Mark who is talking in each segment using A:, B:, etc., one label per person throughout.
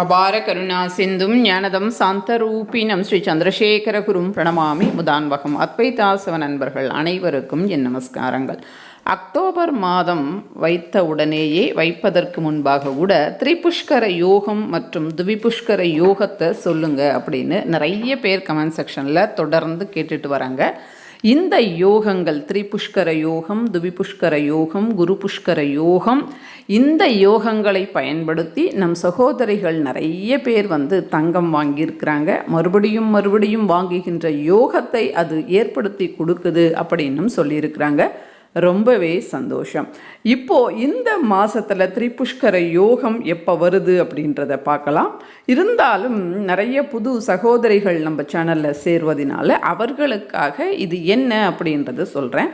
A: அபார கருணா சிந்தும் ஞானதம் சாந்தரூபினம் ஸ்ரீ சந்திரசேகர குரும் பிரணமாமி முதான்வகம் அத்வைதாசவ நண்பர்கள் அனைவருக்கும் என் நமஸ்காரங்கள். அக்டோபர் மாதம் வைத்த உடனேயே வைப்பதற்கு முன்பாக கூட திரிபுஷ்கர யோகம் மற்றும் துவிபுஷ்கர யோகத்தை சொல்லுங்க அப்படின்னு நிறைய பேர் கமெண்ட் செக்ஷனில் தொடர்ந்து கேட்டுட்டு வராங்க. இந்த யோகங்கள் திரிபுஷ்கர யோகம் துவிபுஷ்கர யோகம் குரு புஷ்கர யோகம் இந்த யோகங்களை பயன்படுத்தி நம் சகோதரிகள் நிறைய பேர் வந்து தங்கம் வாங்கியிருக்கிறாங்க. மறுபடியும் மறுபடியும் வாங்குகின்ற யோகத்தை அது ஏற்படுத்தி கொடுக்குது அப்படின்னும் சொல்லியிருக்கிறாங்க. ரொம்பவே சந்தோஷம். இப்போ இந்த மாதத்தில் திரிபுஷ்கர யோகம் எப்போ வருது அப்படின்றத பார்க்கலாம். இருந்தாலும் நிறைய புது சகோதரிகள் நம்ம சேனலில் சேர்வதனால அவர்களுக்காக இது என்ன அப்படின்றத சொல்கிறேன்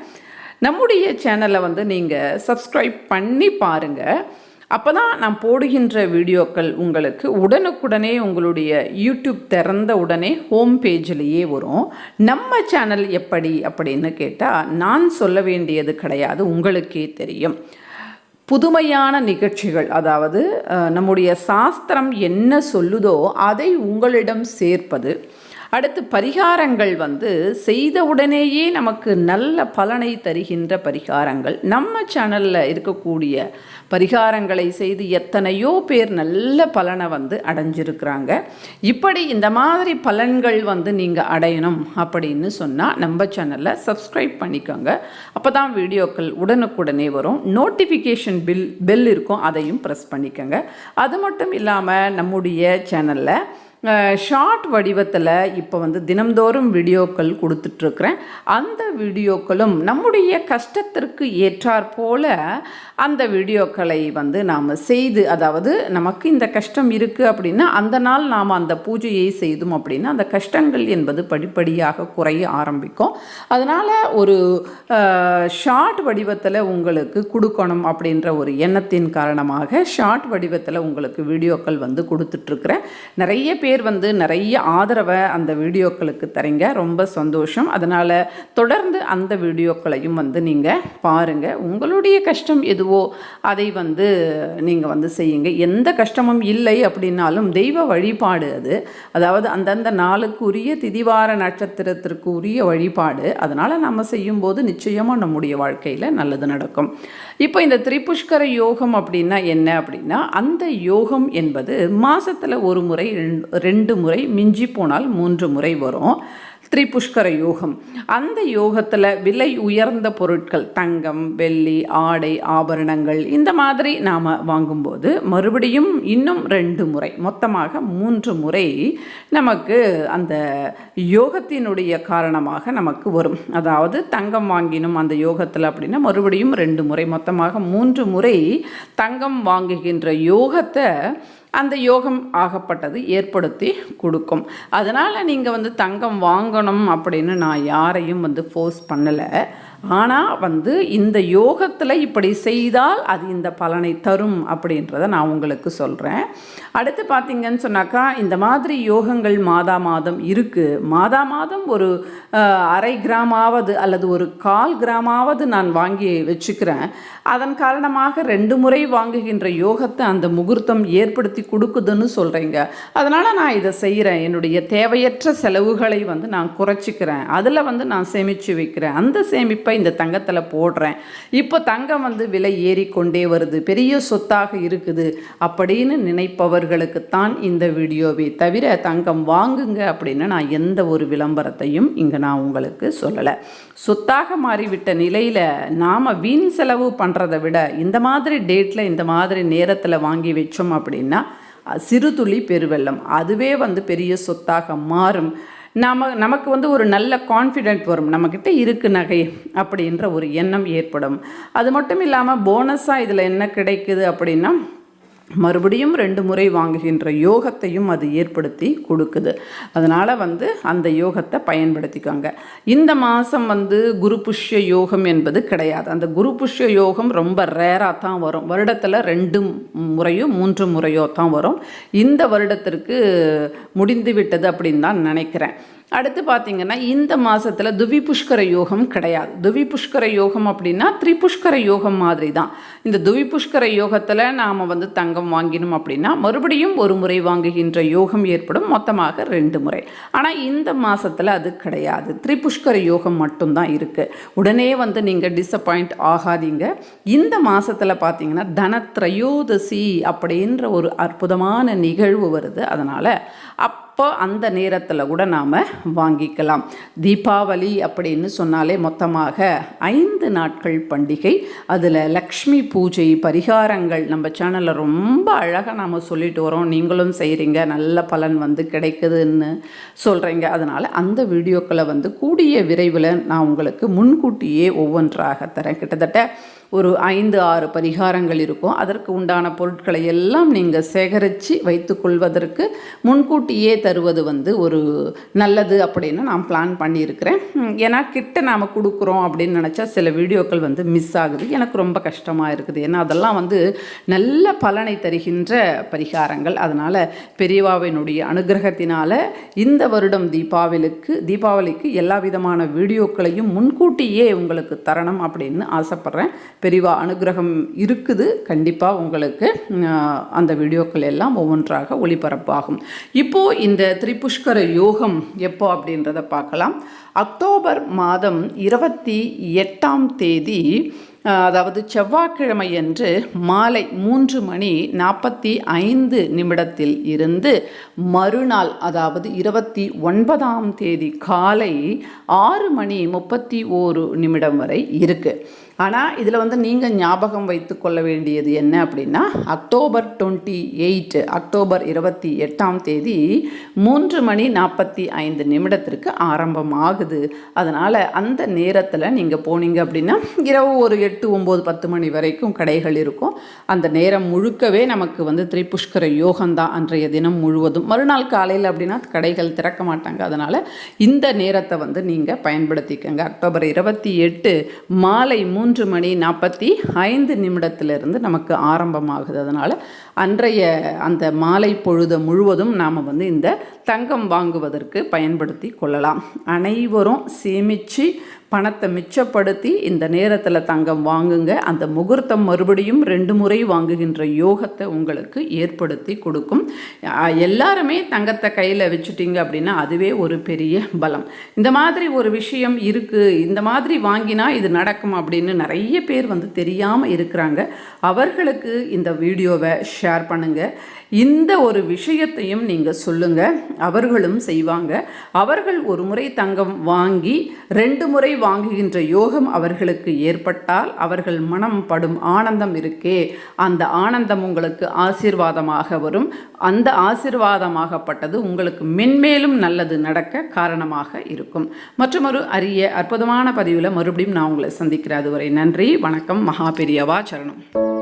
A: நம்முடைய சேனலை வந்து நீங்கள் சப்ஸ்கிரைப் பண்ணி பாருங்கள் அப்போ தான் நான் போடுகின்ற வீடியோக்கள் உங்களுக்கு உடனுக்குடனே உங்களுடைய யூடியூப் திறந்த உடனே ஹோம் பேஜ்லேயே வரும். நம்ம சேனல் எப்படி அப்படின்னு கேட்டால் நான் சொல்ல வேண்டியது கிடையாது உங்களுக்கே தெரியும். புதுமையான நிகழ்ச்சிகள் அதாவது நம்முடைய சாஸ்திரம் என்ன சொல்லுதோ அதை உங்களிடம் சேர்ப்பது அடுத்து பரிகாரங்கள் வந்து செய்தவுடனேயே நமக்கு நல்ல பலனை தருகின்ற பரிகாரங்கள். நம்ம சேனலில் இருக்கக்கூடிய பரிகாரங்களை செய்து எத்தனையோ பேர் நல்ல பலனை வந்து அடைஞ்சிருக்கிறாங்க. இப்படி இந்த மாதிரி பலன்கள் வந்து நீங்கள் அடையணும் அப்படின்னு சொன்னால் நம்ம சேனலில் சப்ஸ்கிரைப் பண்ணிக்கோங்க. அப்போ தான் வீடியோக்கள் உடனுக்குடனே வரும். நோட்டிஃபிகேஷன் பில் பெல் இருக்கும். அதையும் ப்ரெஸ் பண்ணிக்கோங்க. அது மட்டும் இல்லாமல் நம்முடைய சேனலில் ஷார்ட் வடிவத்தில் இப்போ வந்து தினம்தோறும் வீடியோக்கள் கொடுத்துட்ருக்குறேன். அந்த வீடியோக்களும் நம்முடைய கஷ்டத்திற்கு ஏற்றாற் போல அந்த வீடியோக்களை வந்து நாம் செய்து அதாவது நமக்கு இந்த கஷ்டம் இருக்குது அப்படின்னா அந்த நாள் நாம் அந்த பூஜையை செய்தோம் அப்படின்னா அந்த கஷ்டங்கள் என்பது படிப்படியாக குறைய ஆரம்பிக்கும். அதனால் ஒரு ஷார்ட் வடிவத்தில் உங்களுக்கு கொடுக்கணும் அப்படின்ற ஒரு எண்ணத்தின் காரணமாக ஷார்ட் வடிவத்தில் உங்களுக்கு வீடியோக்கள் வந்து கொடுத்துட்ருக்குறேன். நிறைய பேர் பேர் வந்து நிறைய ஆதரவை அந்த வீடியோக்களுக்கு தரீங்க. ரொம்ப சந்தோஷம். அதனால் தொடர்ந்து அந்த வீடியோக்களையும் வந்து நீங்கள் பாருங்கள் உங்களுடைய கஷ்டம் எதுவோ அதை வந்து நீங்கள் வந்து செய்யுங்க. எந்த கஷ்டமும் இல்லை அப்படின்னாலும் தெய்வ வழிபாடு அது. அதாவது அந்தந்த நாளுக்குரிய திதிவார நட்சத்திரத்திற்கு உரிய வழிபாடு. அதனால் நம்ம செய்யும்போது நிச்சயமாக நம்முடைய வாழ்க்கையில் நல்லது நடக்கும். இப்போ இந்த திரிபுஷ்கர யோகம் அப்படின்னா என்ன அப்படின்னா அந்த யோகம் என்பது மாதத்தில் ஒரு முறை ரெண்டு- முறை மிஞ்சி போனால் மூன்று முறை வரும். திரிபுஷ்கர யோகம். அந்த யோகத்தில் விலை உயர்ந்த பொருட்கள் தங்கம் வெள்ளி ஆடை ஆபரணங்கள் இந்த மாதிரி நாம் வாங்கும்போது மறுபடியும் இன்னும் ரெண்டு முறை மொத்தமாக மூன்று முறை நமக்கு அந்த யோகத்தினுடைய காரணமாக நமக்கு வரும். அதாவது தங்கம் வாங்கினோம் அந்த யோகத்தில் அப்படின்னா மறுபடியும் ரெண்டு முறை மொத்தமாக மூன்று முறை தங்கம் வாங்குகின்ற யோகத்தை அந்த யோகம் ஆகப்பட்டது ஏற்படுத்தி கொடுக்கும். அதனால் நீங்கள் வந்து தங்கம் வாங்கணும் அப்படின்னு நான் யாரையும் வந்து ஃபோர்ஸ் பண்ணலை. ஆனால் வந்து இந்த யோகத்தில் இப்படி செய்தால் அது இந்த பலனை தரும் அப்படின்றத நான் உங்களுக்கு சொல்கிறேன் அடுத்து பார்த்திங்கன்னு சொன்னாக்கா இந்த மாதிரி யோகங்கள் மாதா மாதம் இருக்குது மாதா மாதம் ஒரு அரை கிராமாவது அல்லது ஒரு கால் கிராமாவது நான் வாங்கி வச்சுக்கிறேன். அதன் காரணமாக ரெண்டு முறை வாங்குகின்ற யோகத்தை அந்த முகூர்த்தம் ஏற்படுத்தி கொடுக்குதுன்னு சொல்கிறீங்க அதனால் நான் இதை செய்கிறேன் என்னுடைய தேவையற்ற செலவுகளை வந்து நான் குறைச்சிக்கிறேன். அதில் வந்து நான் சேமித்து வைக்கிறேன். அந்த சேமிப்பு இந்த தங்கத்தில் போடுறேன். இப்போ தங்கம் வந்து விலை ஏறிக்கொண்டே வருது. பெரிய சொத்தாக இருக்குது. அப்படின்னு நினைப்பவர்களுக்குத்தான் இந்த வீடியோவை தவிர தங்கம் வாங்குங்க அப்படின்னு நான் எந்த ஒரு விளம்பரத்தையும் இங்கே நான் உங்களுக்கு சொல்லலை. சொத்தாக மாறிவிட்ட நிலையில் நாம் வீண் செலவு பண்ணுறதை விட இந்த மாதிரி டேட்டில் இந்த மாதிரி நேரத்தில் வாங்கி வச்சோம் அப்படின்னா சிறு துளி பெருவெள்ளம். அதுவே வந்து பெரிய சொத்தாக மாறும். நாம் நமக்கு வந்து ஒரு நல்ல கான்ஃபிடென்ட் வரும். நம்மக்கிட்ட இருக்கு நகை அப்படின்ற ஒரு எண்ணம் ஏற்படும். அது மட்டும் இல்லாமல் போனஸாக இதில் என்ன கிடைக்குது அப்படின்னா மறுபடியும் ரெண்டு முறை வாங்குகின்ற யோகத்தையும் அது ஏற்படுத்தி கொடுக்குது. அதனால் வந்து அந்த யோகத்தை பயன்படுத்திக்கோங்க. இந்த மாதம் வந்து குரு புஷ்ய யோகம் என்பது கிடையாது. அந்த குரு புஷ்ய யோகம் ரொம்ப ரேராக தான் வரும். வருடத்தில் ரெண்டு முறையோ மூன்று முறையோ தான் வரும். இந்த வருடத்திற்கு முடிந்து விட்டது அப்படின்னு தான் நினைக்கிறேன். அடுத்து பார்த்தீங்கன்னா இந்த மாதத்தில் துவி புஷ்கர யோகம் கிடையாது. துவி புஷ்கர யோகம் அப்படின்னா திரிபுஷ்கர யோகம் மாதிரி தான் இந்த துவி புஷ்கர யோகத்தில் நாம் வந்து தங்கம் வாங்கினோம் அப்படின்னா மறுபடியும் ஒரு முறை வாங்குகின்ற யோகம் ஏற்படும். மொத்தமாக ரெண்டு முறை. ஆனால் இந்த மாதத்தில் அது கிடையாது. திரிபுஷ்கர யோகம் மட்டும்தான் இருக்குது உடனே வந்து நீங்கள் டிசப்பாயிண்ட் ஆகாதீங்க. இந்த மாதத்தில் பார்த்தீங்கன்னா தனத்ரயோதசி அப்படின்ற ஒரு அற்புதமான நிகழ்வு வருது. அதனால் அப் அப்போ அந்த நேரத்தில் கூட நாம் வாங்கிக்கலாம். தீபாவளி அப்படின்னு சொன்னாலே மொத்தமாக ஐந்து நாட்கள் பண்டிகை. அதில் லக்ஷ்மி பூஜை பரிகாரங்கள் நம்ம சேனலில் ரொம்ப அழகாக நாம் சொல்லிட்டு வரோம். நீங்களும் செய்கிறீங்க நல்ல பலன் வந்து கிடைக்குதுன்னு சொல்கிறீங்க அதனால் அந்த வீடியோக்களை வந்து கூடிய விரைவில் நான் உங்களுக்கு முன்கூட்டியே ஒவ்வொன்றாக தரேன். கிட்டத்தட்ட ஒரு ஐந்து ஆறு பரிகாரங்கள் இருக்கும். அதற்கு உண்டான பொருட்களை எல்லாம் நீங்கள் சேகரித்து வைத்துக்கொள்வதற்கு முன்கூட்டியே தருவது வந்து ஒரு நல்லது அப்படின்னு நான் பிளான் பண்ணியிருக்கிறேன். ஏன்னா கிட்ட நாம் கொடுக்குறோம் அப்படின்னு நினச்சா சில வீடியோக்கள் வந்து மிஸ் ஆகுது. எனக்கு ரொம்ப கஷ்டமாக இருக்குது. ஏன்னா அதெல்லாம் வந்து நல்ல பலனை தருகின்ற பரிகாரங்கள். அதனால் பெரியவாவினுடைய அனுகிரகத்தினால் இந்த வருடம் தீபாவளிக்கு தீபாவளிக்கு எல்லா விதமான வீடியோக்களையும் முன்கூட்டியே உங்களுக்கு தரணும் அப்படின்னு ஆசைப்பட்றேன். பெரிவா அனுகிரகம் இருக்குது. கண்டிப்பாக உங்களுக்கு அந்த வீடியோக்கள் எல்லாம் ஒவ்வொன்றாக ஒளிபரப்பாகும். இப்போது இந்த திரிபுஷ்கர யோகம் எப்போ அப்படின்றத பார்க்கலாம். அக்டோபர் மாதம் இருபத்தி எட்டாம் தேதி அதாவது செவ்வாய்க்கிழமை அன்று மாலை மூன்று மணி நாற்பத்தி ஐந்து நிமிடத்தில் இருந்து மறுநாள் அதாவது இருபத்தி ஒன்பதாம் தேதி காலை ஆறு மணி முப்பத்தி ஓரு நிமிடம் வரை இருக்குது ஆனால் இதில் வந்து நீங்கள் ஞாபகம் வைத்து கொள்ள வேண்டியது என்ன அப்படின்னா அக்டோபர் டுவெண்ட்டி எயிட் அக்டோபர் இருபத்தி எட்டாம் தேதி மூன்று மணி நாற்பத்தி ஐந்து நிமிடத்திற்கு ஆரம்பமாகுது. அதனால் அந்த நேரத்தில் நீங்கள் போனீங்க அப்படின்னா இரவு ஒரு எட்டு ஒம்பது பத்து மணி வரைக்கும் கடைகள் இருக்கும். அந்த நேரம் முழுக்கவே நமக்கு வந்து திரிபுஷ்கர யோகம்தான் அன்றைய தினம் முழுவதும். மறுநாள் காலையில் அப்படின்னா கடைகள் திறக்க மாட்டாங்க. அதனால் இந்த நேரத்தை வந்து நீங்கள் பயன்படுத்திக்கங்க. அக்டோபர் இருபத்தி எட்டு மாலை மூன்று மணி நாற்பத்தி ஐந்து நிமிடத்திலிருந்து நமக்கு ஆரம்பமாகுது. அதனால் அன்றைய அந்த மாலை பொழுது முழுவதும் நாம் வந்து இந்த தங்கம் வாங்குவதற்கு பயன்படுத்தி கொள்ளலாம். அனைவரும் சேமித்து பணத்தை மிச்சப்படுத்தி இந்த நேரத்தில் தங்கம் வாங்குங்க. அந்த முகூர்த்தம் மறுபடியும் ரெண்டு முறை வாங்குகின்ற யோகத்தை உங்களுக்கு ஏற்படுத்தி கொடுக்கும். எல்லாருமே தங்கத்தை கையில் வச்சுட்டீங்க அப்படின்னா அதுவே ஒரு பெரிய பலம். இந்த மாதிரி ஒரு விஷயம் இருக்குது இந்த மாதிரி வாங்கினா இது நடக்கும் அப்படின்னு நிறைய பேர் வந்து தெரியாமல் இருக்கிறாங்க. அவர்களுக்கு இந்த வீடியோவை ஷேர் பண்ணுங்கள் இந்த ஒரு விஷயத்தையும் நீங்கள் சொல்லுங்கள் அவர்களும் செய்வாங்க. அவர்கள் ஒரு முறை தங்கம் வாங்கி ரெண்டு முறை வாங்குகின்ற யோகம் அவர்களுக்கு ஏற்பட்டால் அவர்கள் மனம் படும் ஆனந்தம் இருக்கே. அந்த ஆனந்தம் உங்களுக்கு ஆசீர்வாதமாக வரும். அந்த ஆசீர்வாதமாகப்பட்டது உங்களுக்கு மென்மேலும் நல்லது நடக்க காரணமாக இருக்கும். மற்றொரு அரிய அற்புதமான பதிவில் மறுபடியும் நான் உங்களை சந்திக்கிறேன். அதுவரை நன்றி. வணக்கம். மகா பெரியவா சரணம்.